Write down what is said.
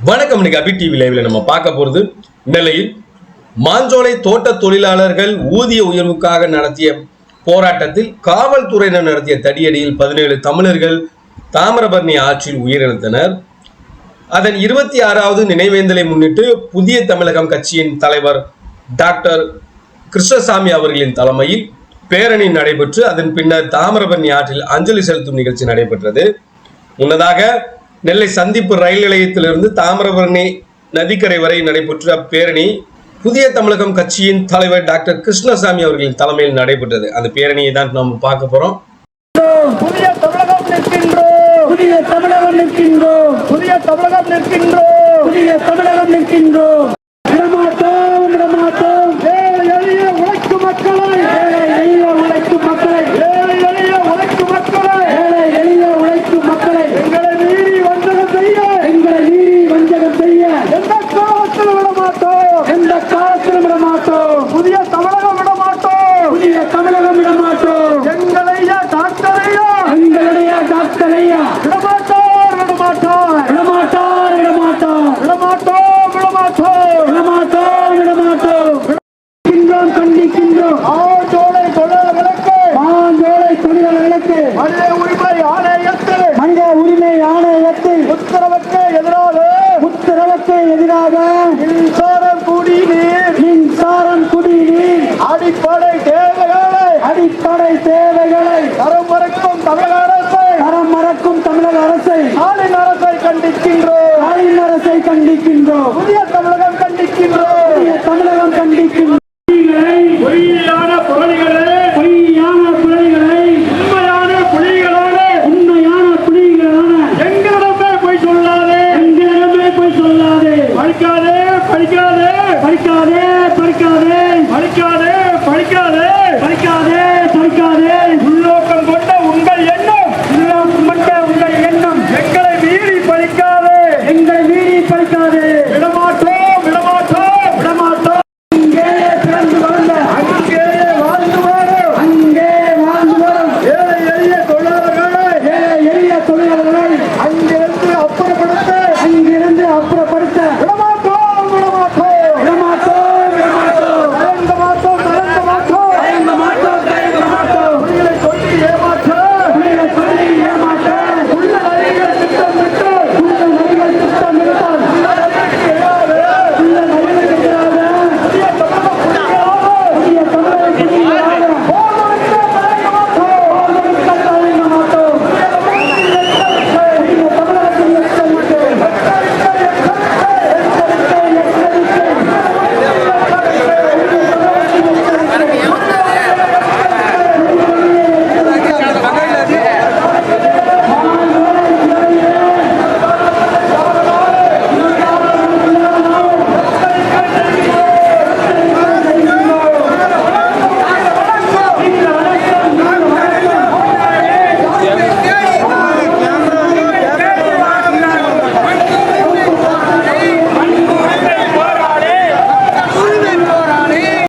வணக்கம் இன்னைக்கு அபி டிவி லைவ்ல நம்ம பார்க்க போறது நெல்லையில் மாஞ்சோலை தோட்ட தொழிலாளர்கள் ஊதிய உயர்வுக்காக நடத்திய போராட்டத்தில் காவல்துறையினர் நடத்திய தடியடியில் பதினேழு தமிழர்கள் தாமிரபரணி ஆற்றில் உயிரிழந்தனர். அதன் இருபத்தி ஆறாவது நினைவேந்தலை முன்னிட்டு புதிய தமிழகம் கட்சியின் தலைவர் டாக்டர் கிருஷ்ணசாமி அவர்களின் தலைமையில் பேரணி நடைபெற்று அதன் பின்னர் தாமிரபரணி ஆற்றில் அஞ்சலி செலுத்தும் நிகழ்ச்சி நடைபெற்றது. முன்னதாக நெல்லை சந்திப்பு ரயில் நிலையத்திலிருந்து தாமிரபரணி நதிக்கரை வரை நடைபெற்ற பேரணி புதிய தமிழகம் கட்சியின் தலைவர் டாக்டர் கிருஷ்ணசாமி அவர்களின் தலைமையில் நடைபெற்றது. அந்த பேரணியை தான் நம்ம பார்க்க போறோம். புதிய தமிழகம் நிற்கின்றோம். புதிய தமிழகம் நிற்கின்றோம். புதிய தமிழகம் டாக்டர் ஐயா விடமாட்டோர் விடமாட்டோர் விடமாட்டார் விடமாட்டார் விடமாட்டோம் விடமாட்டோம். விடமாட்டோம் விடமாட்டோம். கண்டிக்கின்றோம் கண்டிக்கின்றோம். ஆண்டோலை தொழிலாளர்களுக்கு. மாஞ்சோலை தொழிலாளர்களுக்கு. மனித உரிமை ஆணையத்தில். மனித உரிமை ஆணையத்தில். உத்தரவுக்கு எதிராக. உத்தரவுக்கு எதிராக. மின்சாரம் குடிநீர். மின்சாரம் குடிநீர். அடிப்படை தேவைகளை. அடிப்படை தேவைகளை. தரம் மறுக்கும் தமிழக கண்டிக்கின்றோம். புதிய தமிழகம் கண்டிக்கின்றோம். புதிய தமிழகம் கண்டிக்கின்றோம். பொய்யான புரணிகளை பொய்யான புரணிகளை உண்மையான புலிகளான உண்மையான புலிகளான எங்களிடமே போய் சொல்லாதே. எங்களிடமே போய் சொல்லாதே. படிக்காதே படிக்காதே படிக்காதே படிக்காதே படிக்காதே